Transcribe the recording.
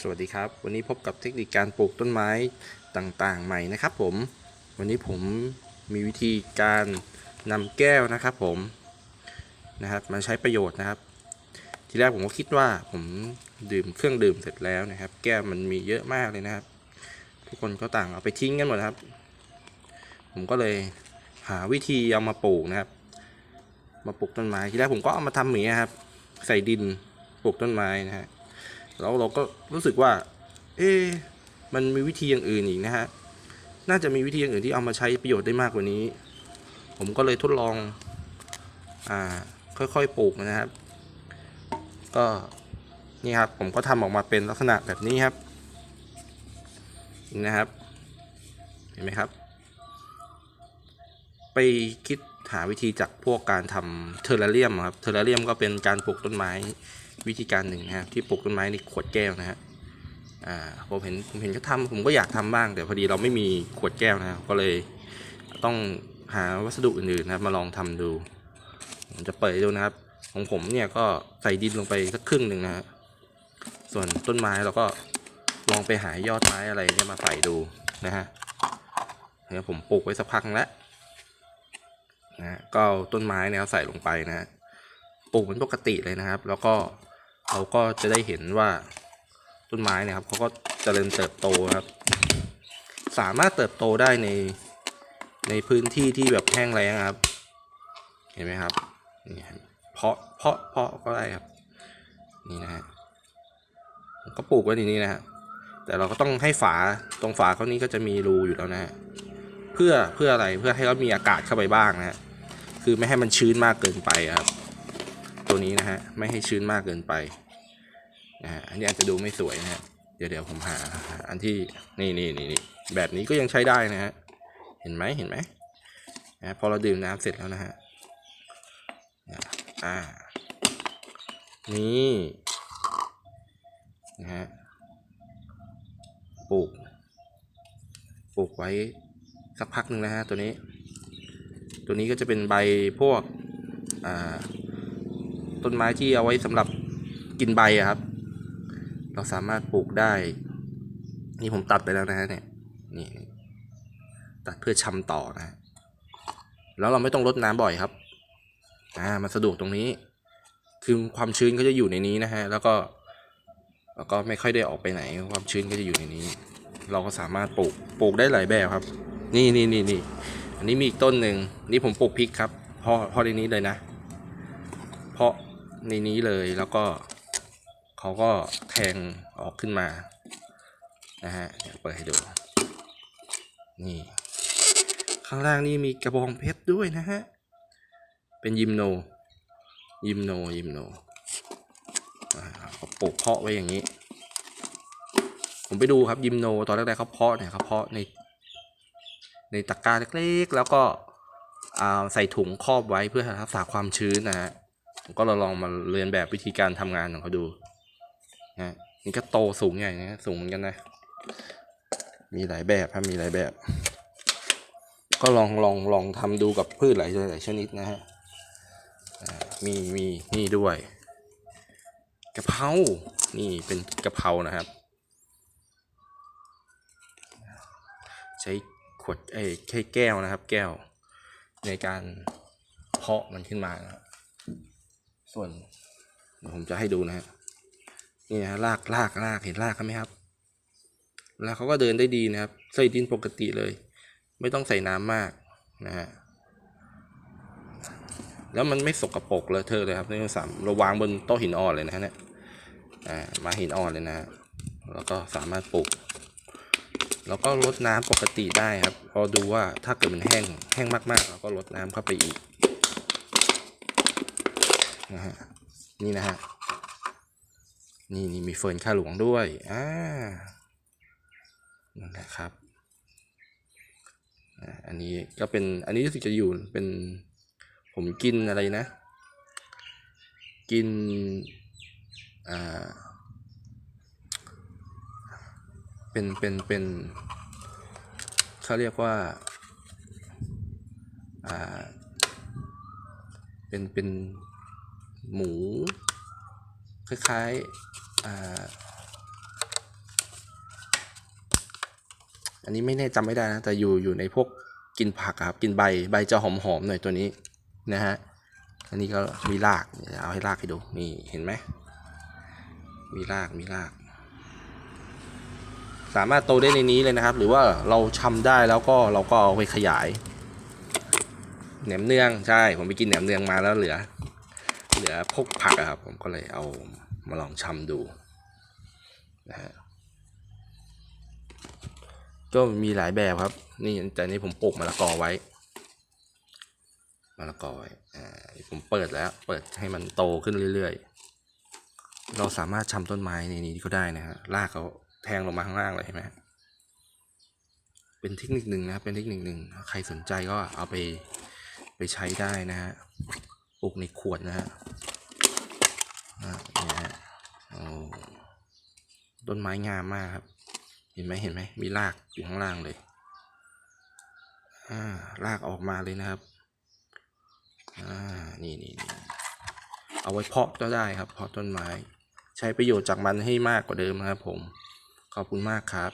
สวัสดีครับ วันนี้พบกับเทคนิคการปลูกต้นไม้ต่างๆ ใหม่นะครับผม วันนี้ผมมีวิธีการนำแก้วนะครับผมนะครับมาใช้ประโยชน์นะครับ ทีแรกผมก็คิดว่าผมดื่มเครื่องดื่มเสร็จแล้วนะครับ แก้วมันมีเยอะมากเลยนะครับ ทุกคนก็ต่างเอาไปทิ้งกันหมดครับ ผมก็เลยหาวิธีเอามาปลูกนะครับ มาปลูกต้นไม้ทีแรกผมก็เอามาทำอย่างนี้ยครับ ใส่ดินปลูกต้นไม้นะฮะ แล้วเราก็รู้สึกว่า เอ๊มันมีวิธีอย่างอื่นอีกนะฮะ น่าจะมีวิธีอย่างอื่นที่เอามาใช้ประโยชน์ได้มากกว่านี้ ผมก็เลยทดลอง อ่า ค่อยๆปลูกนะครับ ก็นี่ครับ ผมก็ทำออกมาเป็นลักษณะแบบนี้ครับ นะครับ เห็นไหมครับ ไปคิดหาวิธีจากพวกการทำเทอร์เรียมครับ เทอร์เรียมก็เป็นการปลูกต้นไม้ วิธีการหนึ่งนะครับที่ปลูกต้นไม้ในขวดแก้วนะฮะอ่าผมเห็นผมเห็นเขาทำผมก็อยากทำบ้างแต่พอดีเราไม่มีขวดแก้วนะครับก็เลยต้องหาวัสดุอื่นๆนะครับ มาลองทำดูผมจะเปิดดูนะครับ ของผมเนี่ยก็ใส่ดินลงไปสักครึ่งหนึ่งนะฮะส่วนต้นไม้เราก็ลองไปหายอดไม้อะไรเนี่ยมาใส่ดูนะฮะเนี่ยผมปลูกไว้สักพักแล้วนะก็ต้นไม้เนี่ยใส่ลงไปนะฮะ ลูกเป็นปกติเลยนะครับ แล้วก็เราก็จะได้เห็นว่าต้นไม้เนี่ยครับเขาก็เจริญเติบโตครับ สามารถเติบโตได้ในในพื้นที่ที่แบบแห้งแล้งครับ เห็นไหมครับนี่ครับเพาะเพาะเพาะก็ได้ครับ นี่นะฮะผมก็ปลูกไว้ในนี้นะฮะแต่เราก็ต้องให้ฝาตรงฝาเขานี้ก็จะมีรูอยู่แล้วนะฮะเพื่อเพื่ออะไรเพื่อให้เขามีอากาศเข้าไปบ้างนะฮะคือไม่ให้มันชื้นมากเกินไปครับ ตัวนี้นะฮะ ไม่ให้ชื้นมากเกินไปนะฮะอันนี้อาจจะดูไม่สวยนะฮะเดี๋ยวเดี๋ยวผมหา อันที่นี่นี่นี่นี่แบบนี้ก็ยังใช้ได้นะฮะเห็นไหมเห็นไหมนะพอเราดื่มน้ำเสร็จแล้วนะฮะอ่านี่นะฮะปลูกปลูกไว้สักพักหนึ่งนะฮะตัวนี้ ตัวนี้ก็จะเป็นใบพวกอ่า ต้นไม้ที่เอาไว้สำหรับกินใบอะครับ เราสามารถปลูกได้ นี่ผมตัดไปแล้วนะฮะเนี่ยนี่ตัดเพื่อชำต่อนะฮะแล้วเราไม่ต้องรดน้ำบ่อยครับอ่ามันสะดวกตรงนี้ คือความชื้นก็จะอยู่ในนี้นะฮะแล้วก็แล้วก็ไม่ค่อยได้ออกไปไหน ความชื้นก็จะอยู่ในนี้ เราก็สามารถปลูกปลูกได้หลายแบบครับ นี่นี่นี่นี่อันนี้มีอีกต้นหนึ่งนี่ผมปลูกพริกครับเพาะเพาะในนี้เลยนะ เพราะ ในนี้เลยแล้วก็เขาก็แทงออกขึ้นมานะฮะเดี๋ยวเปิดให้ดู นี่ ข้างล่างนี่มีกระบองเพชรด้วยนะฮะ เป็นยิมโน ยิมโน ยิมโนเขาปลูกเพาะไว้อย่างนี้ ผมไปดูครับยิมโนตอนแรกๆเขาเพาะเนี่ยเขาเพาะใน ในตะกร้าเล็กๆ แล้วก็อ่าใส่ถุงครอบไว้เพื่อรักษาความชื้นนะฮะ ผมก็ลองมาเรียนแบบวิธีการทำงานของเขาดูนะนี่ก็โตสูงใหญ่นะสูงเหมือนกันนะ มีหลายแบบครับมีหลายแบบ ก็ลองลองลองทำดูกับพืชหลายหลายชนิดนะฮะมีมีนี่ด้วยกะเพรานี่เป็นกะเพรานะครับ ใช้ขวดเอ้ใช้แก้วนะครับ แก้วในการเพาะมันขึ้นมานะครับ ส่วนผมจะให้ดูนะฮะนี่นะรากรากรากเห็นรากไหมครับรากเขาก็เดินได้ดีนะครับ ใส่ดินปกติเลย ไม่ต้องใส่น้ำมากนะฮะแล้วมันไม่สกรปรกเลยเธอเลยครับนี่สามเราวางบนโต๊ะหินอ่อนเลยนะฮะเนี่ยอ่ามาหินอ่อนเลยนะฮะแล้วก็สามารถปลูกแล้วก็ลดน้ำปกติได้ครับ พอดูว่าถ้าเกิดมันแห้งแห้งมากๆเราก็ลดน้ำเข้าไปอีก นะฮะนี่นะฮะนี่นี่มีเฟิร์นข้าหลวงด้วยอ่านั่นแหละครับอ่าอันนี้ก็เป็นอันนี้รู้สึกจะอยู่เป็นผมกินอะไรนะ กินอ่าเป็นเป็นเป็นเขาเรียกว่าอ่าเป็นเป็น หมู คล้ายๆอันนี้ไม่แน่จำไม่ได้นะ แต่อยู่อยู่ในพวกกินผักครับ กินใบใบจะหอมๆหน่อยตัวนี้นะฮะ อันนี้ก็มีรากเอาให้รากให้ดูนี่เห็นไหมมีรากมีราก สามารถโตได้ในนี้เลยนะครับ หรือว่าเราชำได้แล้วก็เราก็เอาไปขยายแหนมเนืองใช่ ผมไปกินแหนมเนืองมาแล้วเหลือ เหลือพกผักครับ ผมก็เลยเอามาลองชำดูนะฮะก็มีหลายแบบครับ นี่แต่นี่ผมปลูกมะละกอไว้มะละกอไว้อ่าผมเปิดแล้ว เปิดให้มันโตขึ้นเรื่อยๆ เราสามารถชำต้นไม้ในนี้ก็ได้นะฮะรากเขาแทงลงมาข้างล่างเลยเห็นไหมเป็นเทคนิคหนึ่งนะเป็นเทคนิคหนึ่งใครสนใจก็เอาไปไปใช้ได้นะฮะ ปลูกในขวดนะฮะนี่ฮะโอ้ต้นไม้งามมากครับ เห็นไหมเห็นไหมมีรากอยู่ข้างล่างเลยอ่ารากออกมาเลยนะครับอ่านี่นี่นี่เอาไว้เพาะก็ได้ครับ เพาะต้นไม้ ใช้ประโยชน์จากมันให้มากกว่าเดิมนะครับผม ขอบคุณมากครับ